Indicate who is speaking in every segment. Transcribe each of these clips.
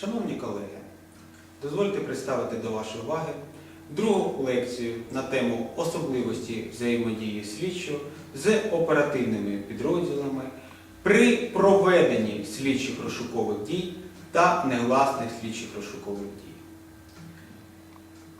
Speaker 1: Шановні колеги, дозвольте представити до вашої уваги другу лекцію на тему особливості взаємодії слідчого з оперативними підрозділами при проведенні слідчих розшукових дій та негласних слідчих розшукових дій.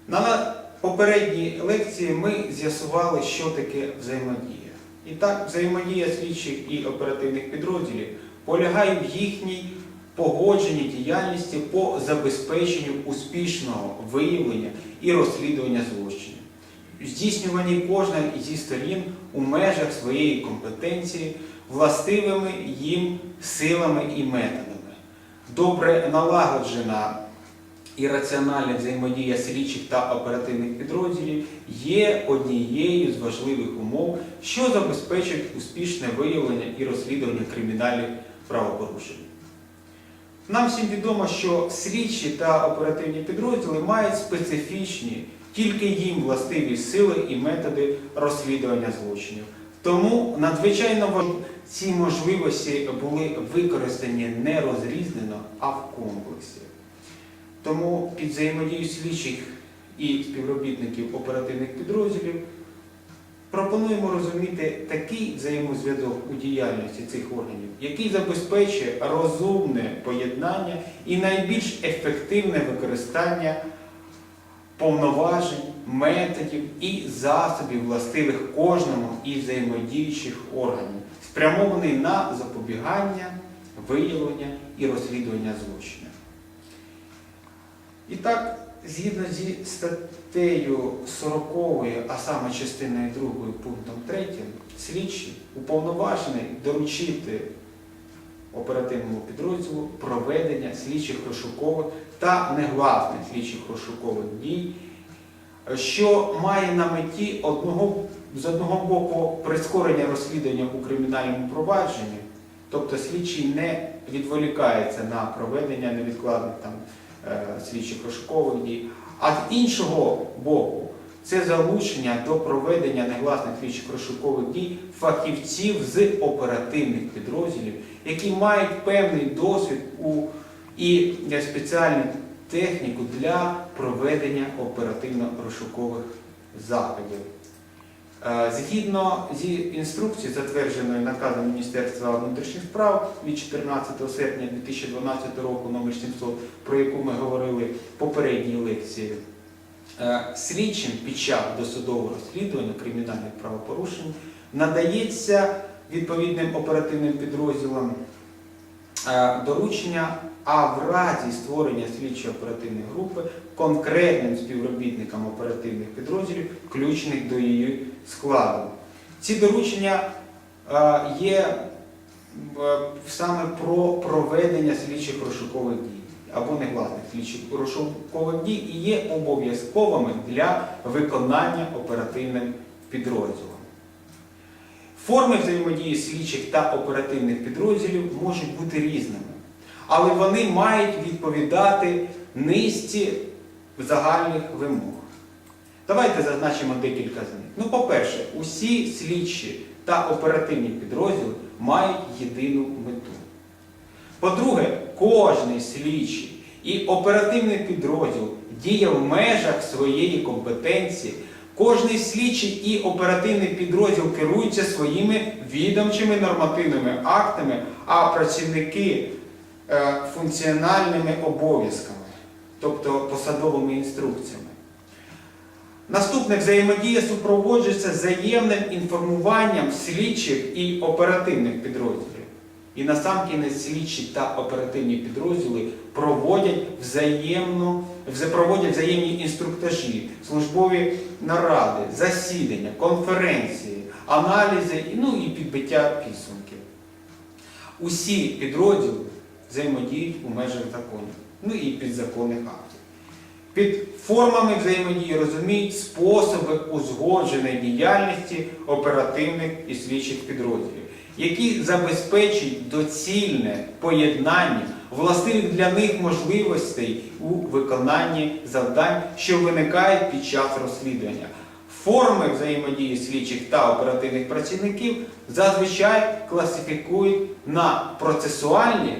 Speaker 1: На попередній лекції ми з'ясували, що таке взаємодія. І так, взаємодія слідчих і оперативних підрозділів полягає в їхній погодженій діяльності по забезпеченню успішного виявлення і розслідування злочинів, здійснювані кожної зі сторін у межах своєї компетенції властивими їм силами і методами. Добре налагоджена і раціональна взаємодія слідчих та оперативних підрозділів є однією з важливих умов, що забезпечують успішне виявлення і розслідування кримінальних правопорушень. Нам всім відомо, що слідчі та оперативні підрозділи мають специфічні, тільки їм властиві сили і методи розслідування злочинів. Тому надзвичайно важливо ці можливості були використані не розрізнено, а в комплексі. Тому під взаємодію слідчих і співробітників оперативних підрозділів пропонуємо розуміти такий взаємозв'язок у діяльності цих органів, який забезпечує розумне поєднання і найбільш ефективне використання повноважень, методів і засобів, властивих кожному із взаємодіючих органів, спрямований на запобігання, виявлення і розслідування злочинів. І так, згідно зі статтею 40, а саме частиною 2 пунктом 3, слідчий уповноважений доручити оперативному підрозділу проведення слідчих розшукових та негласних слідчих розшукових дій, що має на меті одного, з одного боку прискорення розслідування у кримінальному провадженні, тобто слідчий не відволікається на проведення невідкладних там слідчих розшукових дій, а з іншого боку, це залучення до проведення негласних слідчих розшукових дій фахівців з оперативних підрозділів, які мають певний досвід у і спеціальну техніку для проведення оперативно-розшукових заходів. Е, Згідно зі інструкції, затвердженої наказом Міністерства внутрішніх справ від 14 серпня 2012 року номер 700, про яку ми говорили в попередній лекції, е, слідчим під час досудового розслідування кримінальних правопорушень надається відповідним оперативним підрозділам е, доручення, а в разі створення слідчої оперативної групи конкретним співробітникам оперативних підрозділів, включених до її складу. Ці доручення е, є е, саме про проведення слідчих розшукових дій або негласних слідчих розшукових дій і є обов'язковими для виконання оперативним підрозділом. Форми взаємодії слідчих та оперативних підрозділів можуть бути різними, але вони мають відповідати низці загальних вимог. Давайте зазначимо декілька з них. Ну, по-перше, усі слідчі та оперативні підрозділи мають єдину мету. По-друге, кожний слідчий і оперативний підрозділ діє в межах своєї компетенції. Кожний слідчий і оперативний підрозділ керуються своїми відомчими нормативними актами, а працівники функціональними обов'язками, тобто посадовими інструкціями. Наступне взаємодія супроводжується взаємним інформуванням слідчих і оперативних підрозділів. І насамкінець слідчі та оперативні підрозділи проводять взаємну, проводять взаємні інструктажі, службові наради, засідання, конференції, аналізи, ну і підбиття підсумків. Усі підрозділи взаємодіють у межах законів, ну і підзаконних актів. Під формами взаємодії розуміють способи узгодженої діяльності оперативних і слідчих підрозділів, які забезпечують доцільне поєднання властивих для них можливостей у виконанні завдань, що виникають під час розслідування. Форми взаємодії слідчих та оперативних працівників зазвичай класифікують на процесуальні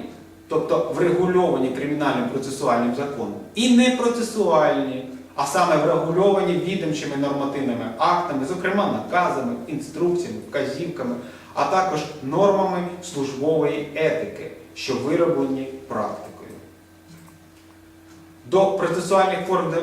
Speaker 1: тобто врегульовані кримінальним процесуальним законом, і непроцесуальні, а саме врегульовані відомчими нормативними актами, зокрема наказами, інструкціями, вказівками, а також нормами службової етики, що вироблені практикою. До процесуальних форм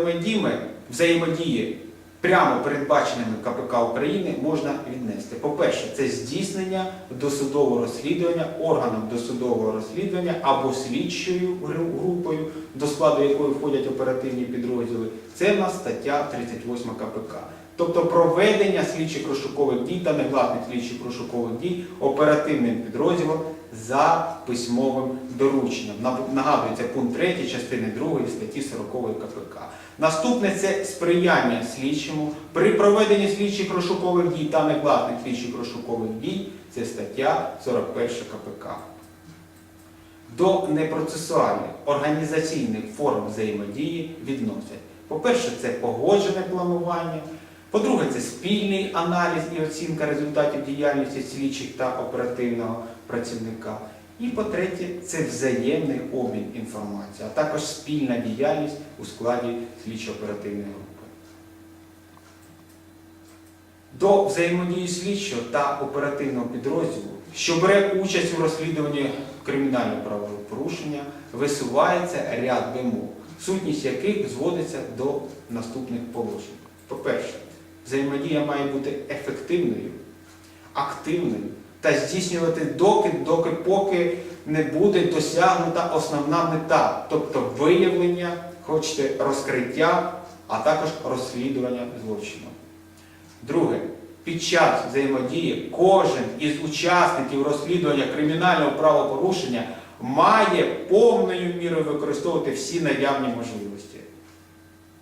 Speaker 1: взаємодії прямо передбаченими КПК України можна віднести. По-перше, це здійснення досудового розслідування органом досудового розслідування або слідчою групою, до складу якої входять оперативні підрозділи. Це в нас стаття 38 КПК. Тобто проведення слідчих розшукових дій та негласних слідчих розшукових дій оперативним підрозділом за письмовим дорученням. Нагадується пункт 3 частини 2 статті 40 КПК. Наступне це сприяння слідчому при проведенні слідчих розшукових дій та негласних слідчих розшукових дій. Це стаття 41 КПК. До непроцесуальних організаційних форм взаємодії відносять. По-перше, це погоджене планування. По-друге, це спільний аналіз і оцінка результатів діяльності слідчих та оперативного працівника. І по-третє, це взаємний обмін інформацією, а також спільна діяльність у складі слідчо-оперативної групи. До взаємодії слідчого та оперативного підрозділу, що бере участь у розслідуванні кримінального правопорушення, висувається ряд вимог, сутність яких зводиться до наступних положень. По-перше, взаємодія має бути ефективною, активною та здійснювати доки, доки поки не буде досягнута основна мета, тобто виявлення, хочете, розкриття, а також розслідування злочину. Друге, під час взаємодії кожен із учасників розслідування кримінального правопорушення має повною мірою використовувати всі наявні можливості.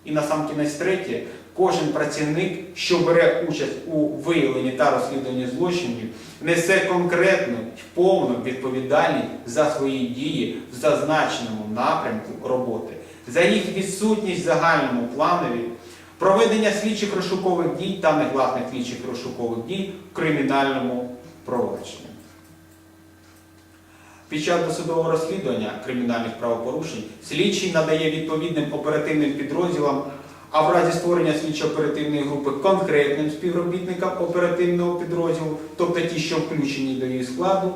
Speaker 1: І на сам кінець третє, кожен працівник, що бере участь у виявленні та розслідуванні злочинів, несе конкретну і повну відповідальність за свої дії в зазначеному напрямку роботи, за їх відсутність в загальному планові, проведення слідчих розшукових дій та негласних слідчих розшукових дій в кримінальному провадженні. Під час досудового розслідування кримінальних правопорушень слідчий надає відповідним оперативним підрозділам, а в разі створення слідчо-оперативної групи конкретним співробітникам оперативного підрозділу, тобто ті, що включені до її складу,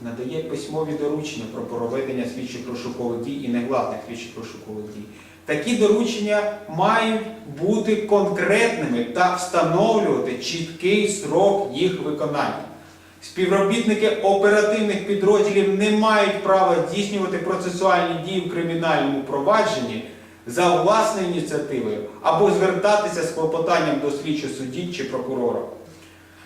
Speaker 1: надає письмові доручення про проведення слідчих розшукових дій і негласних слідчих розшукових дій. Такі доручення мають бути конкретними та встановлювати чіткий срок їх виконання. Співробітники оперативних підрозділів не мають права здійснювати процесуальні дії в кримінальному провадженні за власною ініціативою або звертатися з клопотанням до слідчого судді чи прокурора.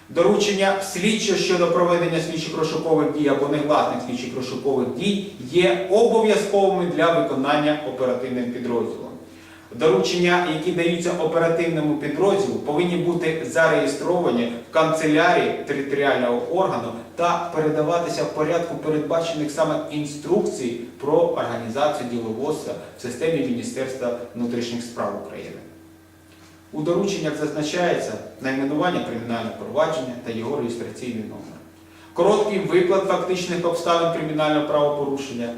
Speaker 1: Доручення слідчого щодо проведення слідчих розшукових дій або негласних слідчих розшукових дій є обов'язковими для виконання оперативних підрозділом. Доручення, які даються оперативному підрозділу, повинні бути зареєстровані в канцелярії територіального органу та передаватися в порядку передбачених саме інструкцій про організацію діловодства в системі Міністерства внутрішніх справ України. У дорученнях зазначається найменування кримінального провадження та його реєстраційний номер. Короткий виклад фактичних обставин кримінального правопорушення,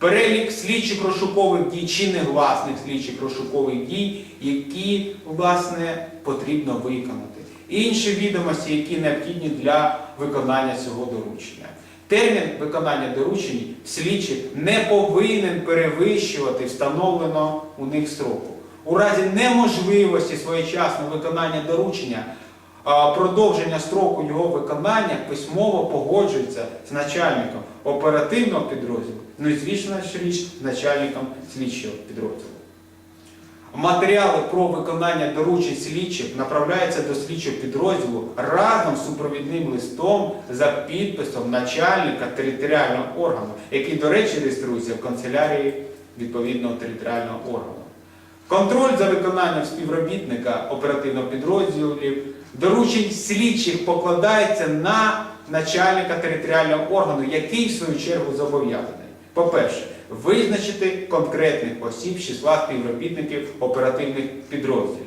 Speaker 1: перелік слідчих розшукових дій чи негласних слідчих розшукових дій, які, власне, потрібно виконати. Інші відомості, які необхідні для виконання цього доручення. Термін виконання доручень слідчих не повинен перевищувати встановлено у них строку. У разі неможливості своєчасного виконання доручення, продовження строку його виконання письмово погоджується з начальником оперативного підрозділу, ну і звісно річ начальником слідчого підрозділу. Матеріали про виконання доручень слідчих направляються до слідчого підрозділу разом з супровідним листом за підписом начальника територіального органу, який, до речі, реєструється в канцелярії відповідного територіального органу. Контроль за виконанням співробітника оперативного підрозділів доручень слідчих покладається на начальника територіального органу, який в свою чергу зобов'язаний. По-перше, визначити конкретних осіб з числа співробітників оперативних підрозділів.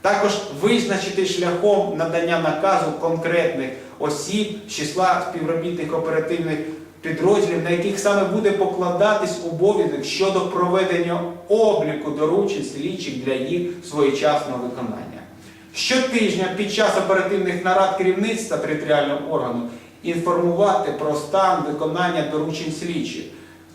Speaker 1: Також визначити шляхом надання наказу конкретних осіб з числа співробітних оперативних підрозділів, на яких саме буде покладатись обов'язок щодо проведення обліку доручень слідчих для їх своєчасного виконання. Щотижня під час оперативних нарад керівництва територіального органу інформувати про стан виконання доручень слідчих.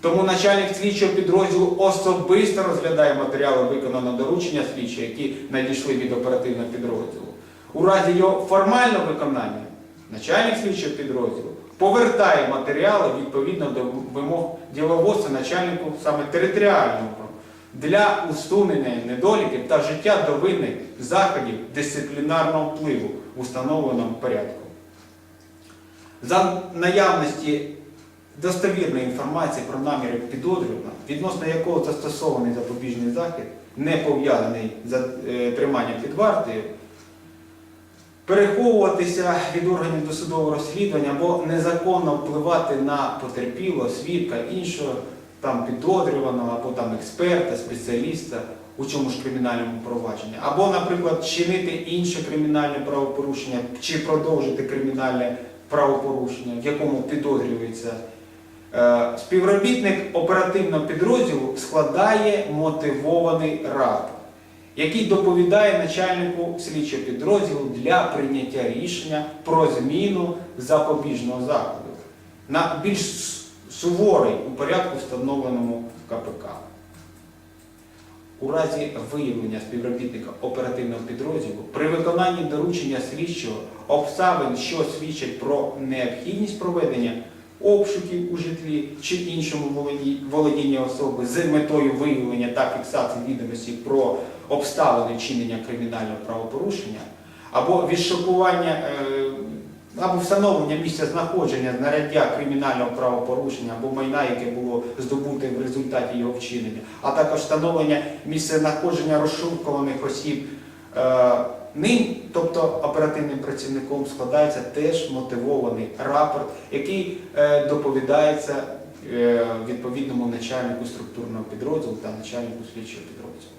Speaker 1: Тому начальник слідчого підрозділу особисто розглядає матеріали виконаного доручення слідчого, які надійшли від оперативного підрозділу. У разі його формального виконання начальник слідчого підрозділу повертає матеріали відповідно до вимог діловодства начальнику саме територіального для усунення недоліків та життя до винних заходів дисциплінарного впливу в установленому порядку. За наявності достовірної інформації про наміри підозрюваного, відносно якого застосований запобіжний захід, не пов'язаний з е, триманням під вартою, переховуватися від органів досудового розслідування або незаконно впливати на потерпілого, свідка, іншого там підозрюваного, або там експерта, спеціаліста у чому ж кримінальному провадженні, або, наприклад, чинити інше кримінальне правопорушення чи продовжити кримінальне правопорушення, в якому підозрюється. Е, Співробітник оперативного підрозділу складає мотивований рапорт, який доповідає начальнику слідчого підрозділу для прийняття рішення про зміну запобіжного заходу на більш суворий у порядку, встановленому КПК. У разі виявлення співробітника оперативного підрозділу при виконанні доручення слідчого обставин, що свідчать про необхідність проведення обшуків у житлі чи іншому володі- володінні особи з метою виявлення та фіксації відомості про обставини чинення кримінального правопорушення, або відшокування е, або встановлення місця знаходження знаряддя кримінального правопорушення або майна, яке було здобуте в результаті його вчинення, а також встановлення місця знаходження розшукуваних осіб. Е, Ним, тобто оперативним працівником, складається теж мотивований рапорт, який е, доповідається е, відповідному начальнику структурного підрозділу та начальнику слідчого підрозділу.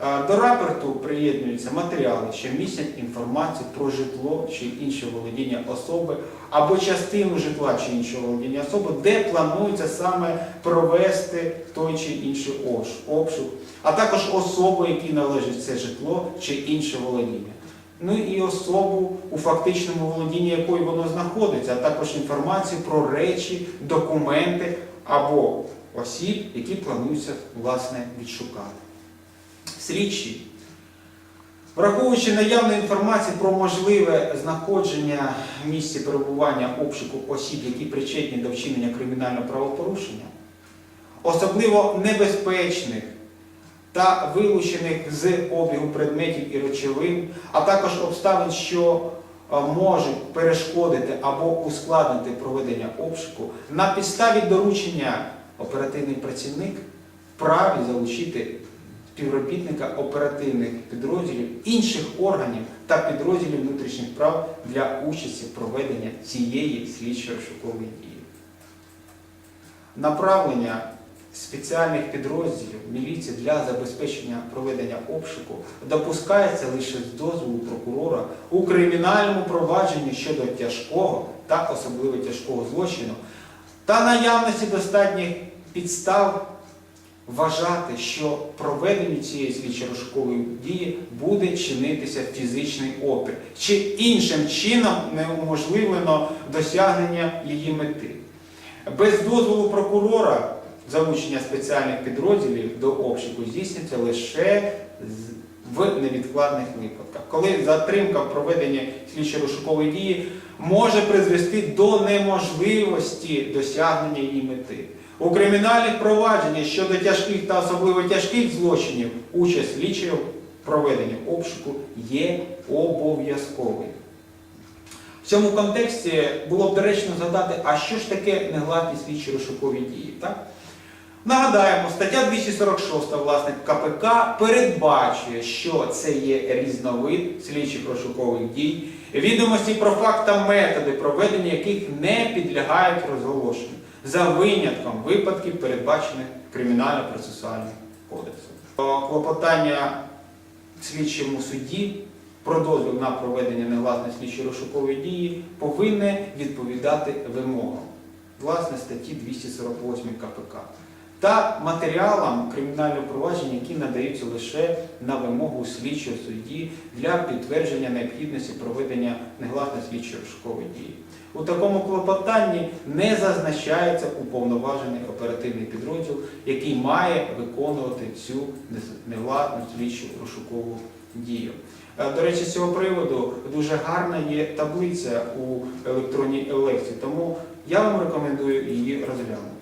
Speaker 1: Е, До рапорту приєднуються матеріали, що містять інформацію про житло чи інше володіння особи, або частину житла чи іншого володіння особи, де планується саме провести той чи інший обшук, а також особу, якій належить це житло чи інше володіння. Ну і особу, у фактичному володінні якої воно знаходиться, а також інформацію про речі, документи або осіб, які планується власне відшукати. Слідчі, враховуючи наявну інформацію про можливе знаходження в місці перебування обшуку осіб, які причетні до вчинення кримінального правопорушення, особливо небезпечних та вилучених з обігу предметів і речовин, а також обставин, що е, можуть перешкодити або ускладнити проведення обшуку, на підставі доручення оперативний працівник вправі залучити співробітника оперативних підрозділів інших органів та підрозділів внутрішніх прав для участі в проведенні цієї слідчо-розшукової дії. Направлення спеціальних підрозділів міліції для забезпечення проведення обшуку допускається лише з дозволу прокурора у кримінальному провадженні щодо тяжкого та особливо тяжкого злочину та наявності достатніх підстав вважати, що проведенню цієї слідчо-розшукової дії буде чинитися фізичний опір, чи іншим чином неуможливлено досягнення її мети. Без дозволу прокурора залучення спеціальних підрозділів до обшуку здійснюється лише в невідкладних випадках, коли затримка в проведенні слідчо-розшукової дії може призвести до неможливості досягнення її мети. У кримінальних провадженнях щодо тяжких та особливо тяжких злочинів участь слідчого в проведенні обшуку є обов'язковою. В цьому контексті було б доречно згадати, а що ж таке негласні слідчі розшукові дії? Так? Нагадаємо, стаття 246 власне КПК передбачує, що це є різновид слідчих розшукових дій, відомості про факт та методи проведення яких не підлягають розголошенню, за винятком випадків, передбачених Кримінально-процесуальним кодексом. Клопотання слідчому судді про дозвіл на проведення негласної слідчої розшукової дії повинне відповідати вимогам власне статті 248 КПК та матеріалам кримінального провадження, які надаються лише на вимогу слідчого судді для підтвердження необхідності проведення негласної слідчої розшукової дії. У такому клопотанні не зазначається уповноважений оперативний підрозділ, який має виконувати цю невладну слідчу розшукову дію. Е, До речі, з цього приводу дуже гарна є таблиця у електронній елекції, тому я вам рекомендую її розглянути.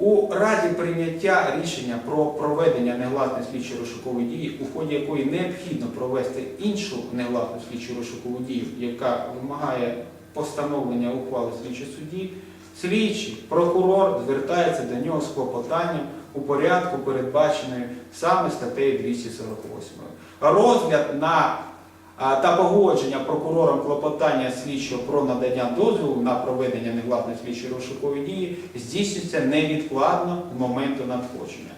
Speaker 1: У разі прийняття рішення про проведення негласної слідчої розшукової дії, у ході якої необхідно провести іншу негласну слідчу розшукову дію, яка вимагає постановлення ухвали слідчого судді, слідчий прокурор звертається до нього з клопотанням у порядку, передбаченою саме статтею 248. Розгляд на та погодження прокурором клопотання слідчого про надання дозволу на проведення негласної слідчої розшукової дії здійснюється невідкладно з моменту надходження.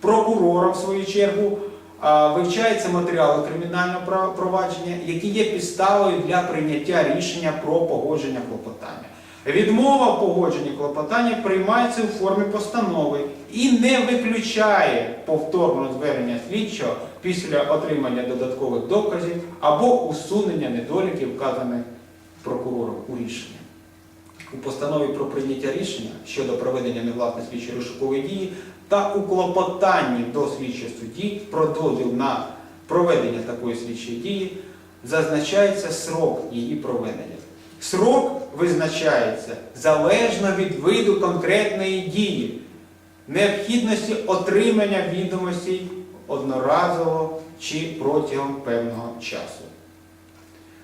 Speaker 1: Прокурором, в свою чергу, а, вивчаються матеріали кримінального провадження, які є підставою для прийняття рішення про погодження клопотання. Відмова в погодженні клопотання приймається у формі постанови і не виключає повторного звернення слідчого після отримання додаткових доказів або усунення недоліків, вказаних прокурором у рішенні. У постанові про прийняття рішення щодо проведення негласної слідчої розшукової дії та у клопотанні до слідчого судді про дозвіл на проведення такої слідчої дії зазначається срок її проведення. Срок визначається залежно від виду конкретної дії, необхідності отримання відомостей одноразово чи протягом певного часу.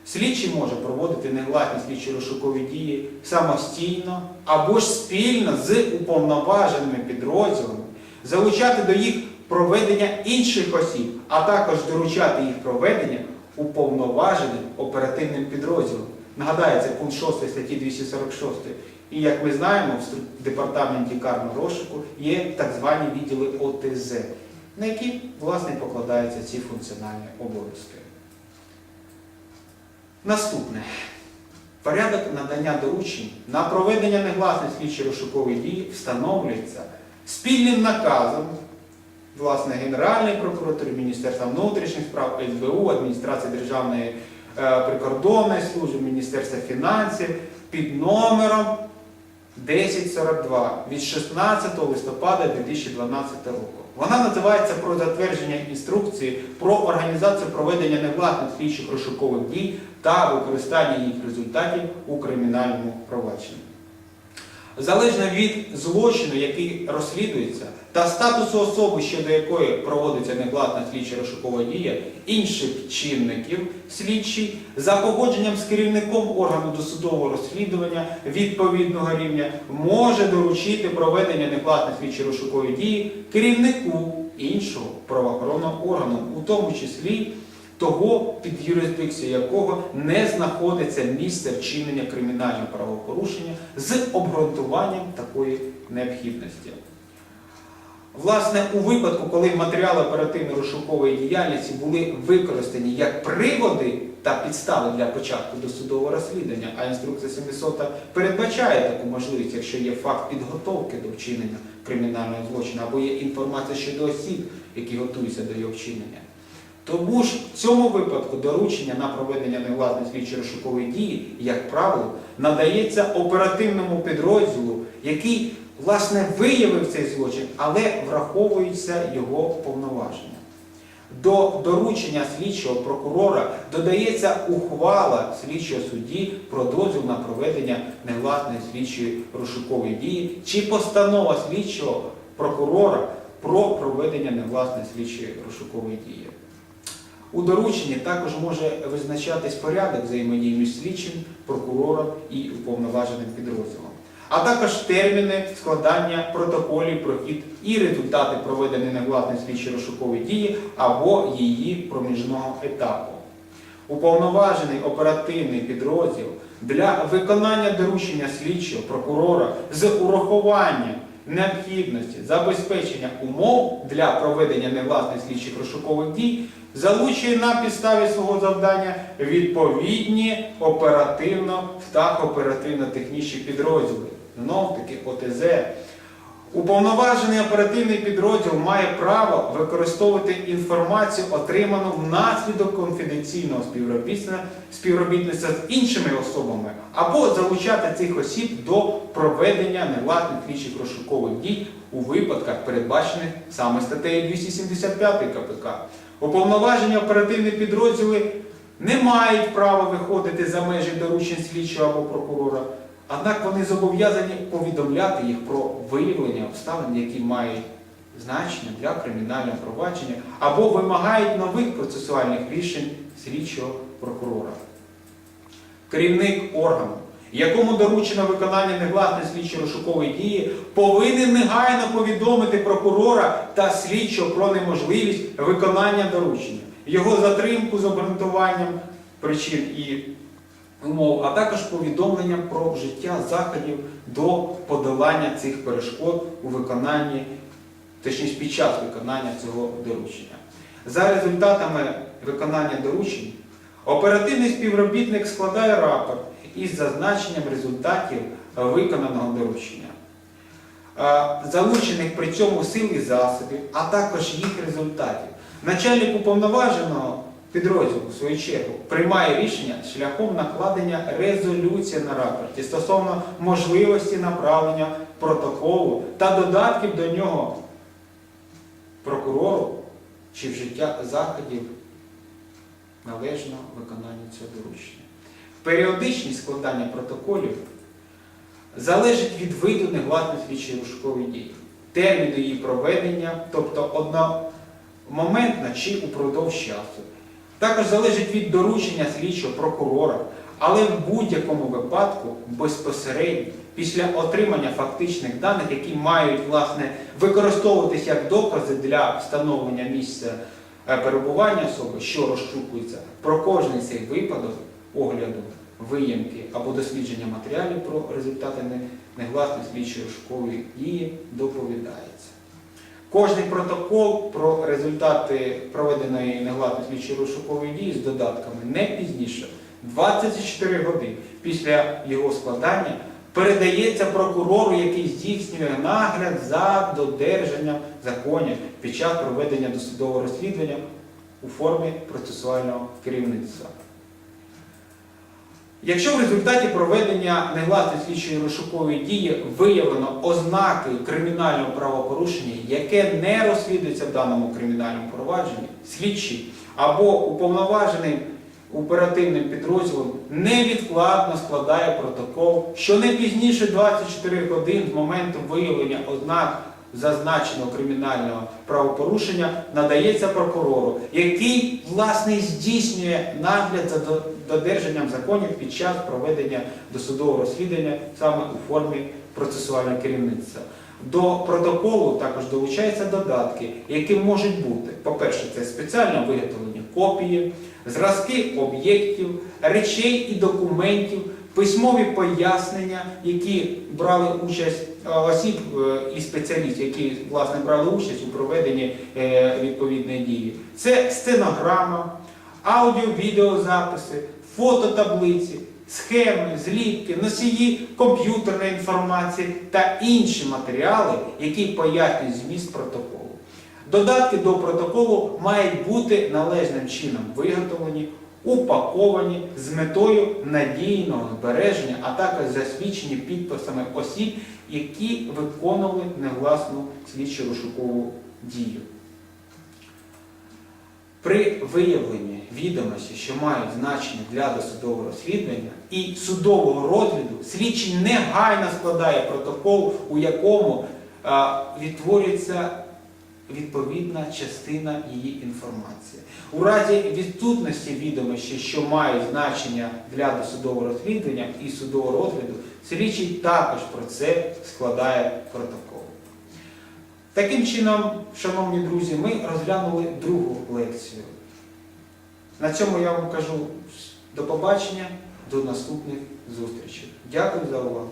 Speaker 1: Слідчий може проводити негласні слідчі розшукові дії самостійно або ж спільно з уповноваженими підрозділами, залучати до їх проведення інших осіб, а також доручати їх проведення уповноваженим оперативним підрозділам. Нагадаю, це пункт 6 статті 246. І як ми знаємо, в департаменті карного розшуку є так звані відділи ОТЗ, на які власне покладаються ці функціональні обов'язки. Наступне. Порядок надання доручень на проведення негласної слідчої розшукової дії встановлюється спільним наказом власне Генеральної прокуратури, Міністерства внутрішніх справ, СБУ, Адміністрації Державної е, прикордонної служби, Міністерства фінансів під номером 1042 від 16 листопада 2012 року. Вона називається про затвердження інструкції про організацію проведення невладних слідчих розшукових дій та використання їх результатів у кримінальному провадженні. Залежно від злочину, який розслідується, та статусу особи, щодо якої проводиться негласна слідча розшукова дія, інших чинників слідчий за погодженням з керівником органу досудового розслідування відповідного рівня може доручити проведення негласної слідчої розшукової дії керівнику іншого правоохоронного органу, у тому числі того, під юрисдикцією якого не знаходиться місце вчинення кримінального правопорушення з обґрунтуванням такої необхідності. Власне, у випадку, коли матеріали оперативно-розшукової діяльності були використані як приводи та підстави для початку досудового розслідування, а інструкція 700 передбачає таку можливість, якщо є факт підготовки до вчинення кримінального злочину або є інформація щодо осіб, які готуються до його вчинення. Тому ж в цьому випадку доручення на проведення негласної слідчої розшукової дії, як правило, надається оперативному підрозділу, який власне виявив цей злочин, але враховуються його повноваження. До доручення слідчого прокурора додається ухвала слідчого судді про дозвіл на проведення негласної слідчої розшукової дії чи постанова слідчого прокурора про проведення негласної слідчої розшукової дії. У дорученні також може визначатись порядок взаємодії між слідчим, прокурором і уповноваженим підрозділом, а також терміни складання протоколів про хід і результати проведення негласної слідчої розшукової дії або її проміжного етапу. Уповноважений оперативний підрозділ для виконання доручення слідчого прокурора з урахуванням необхідності забезпечення умов для проведення невласних слідчих розшукових дій залучує на підставі свого завдання відповідні оперативно та оперативно-технічні підрозділи. Знов таки ОТЗ. Уповноважений оперативний підрозділ має право використовувати інформацію, отриману внаслідок конфіденційного співробітництва, з іншими особами, або залучати цих осіб до проведення негласних слідчих розшукових дій у випадках, передбачених саме статтею 275 КПК. Уповноважені оперативні підрозділи не мають права виходити за межі доручень слідчого або прокурора. Однак вони зобов'язані повідомляти їх про виявлення обставин, які мають значення для кримінального провадження, або вимагають нових процесуальних рішень слідчого прокурора. Керівник органу, якому доручено виконання негласної слідчо-розшукової дії, повинен негайно повідомити прокурора та слідчого про неможливість виконання доручення, його затримку з обґрунтуванням причин і умов, а також повідомленням про вжиття заходів до подолання цих перешкод у виконанні, точніше під час виконання цього доручення. За результатами виконання доручень, оперативний співробітник складає рапорт із зазначенням результатів виконаного доручення. Залучених при цьому сил і засобів, а також їх результатів. Начальник уповноваженого підрозділу, в свою чергу, приймає рішення шляхом накладення резолюції на рапорті стосовно можливості направлення протоколу та додатків до нього прокурору чи вжиття заходів належного виконання цього доручення. Періодичність складання протоколів залежить від виду негласної слідчої розшукової дії, терміну її проведення, тобто одномоментно чи упродовж часу. Також залежить від доручення слідчого прокурора, але в будь-якому випадку безпосередньо після отримання фактичних даних, які мають власне використовуватися як докази для встановлення місця е, перебування особи, що розшукується, про кожний цей випадок огляду, виїмки або дослідження матеріалів про результати не- негласної слідчої розшукової дії доповідається. Кожний протокол про результати проведеної негласної слідчої розшукової дії з додатками не пізніше 24 години після його складання передається прокурору, який здійснює нагляд за додержанням законів під час проведення досудового розслідування у формі процесуального керівництва. Якщо в результаті проведення негласної слідчої розшукової дії виявлено ознаки кримінального правопорушення, яке не розслідується в даному кримінальному провадженні, слідчий або уповноважений оперативним підрозділом невідкладно складає протокол, що не пізніше 24 годин з моменту виявлення ознак зазначеного кримінального правопорушення надається прокурору, який власне здійснює нагляд за додержанням законів під час проведення досудового розслідування саме у формі процесуального керівництва. До протоколу також долучаються додатки, які можуть бути, по-перше, це спеціально виготовлені копії, зразки об'єктів, речей і документів, письмові пояснення, які брали участь осіб е, і спеціалістів, які власне брали участь у проведенні е, відповідної дії. Це стенограма, аудіо-відеозаписи, фототаблиці, схеми, зліпки, носії комп'ютерної інформації та інші матеріали, які пояснюють зміст протоколу. Додатки до протоколу мають бути належним чином виготовлені, упаковані з метою надійного збереження, а також засвідчені підписами осіб, які виконували негласну слідчо розшукову дію. При виявленні відомості, що мають значення для досудового розслідування і судового розгляду, слідчий негайно складає протокол, у якому а, відтворюється відповідна частина її інформації. У разі відсутності відомості, що мають значення для досудового розслідування і судового розгляду, слідчий також про це складає протокол. Таким чином, шановні друзі, ми розглянули другу лекцію. На цьому я вам кажу до побачення, до наступних зустрічей. Дякую за увагу.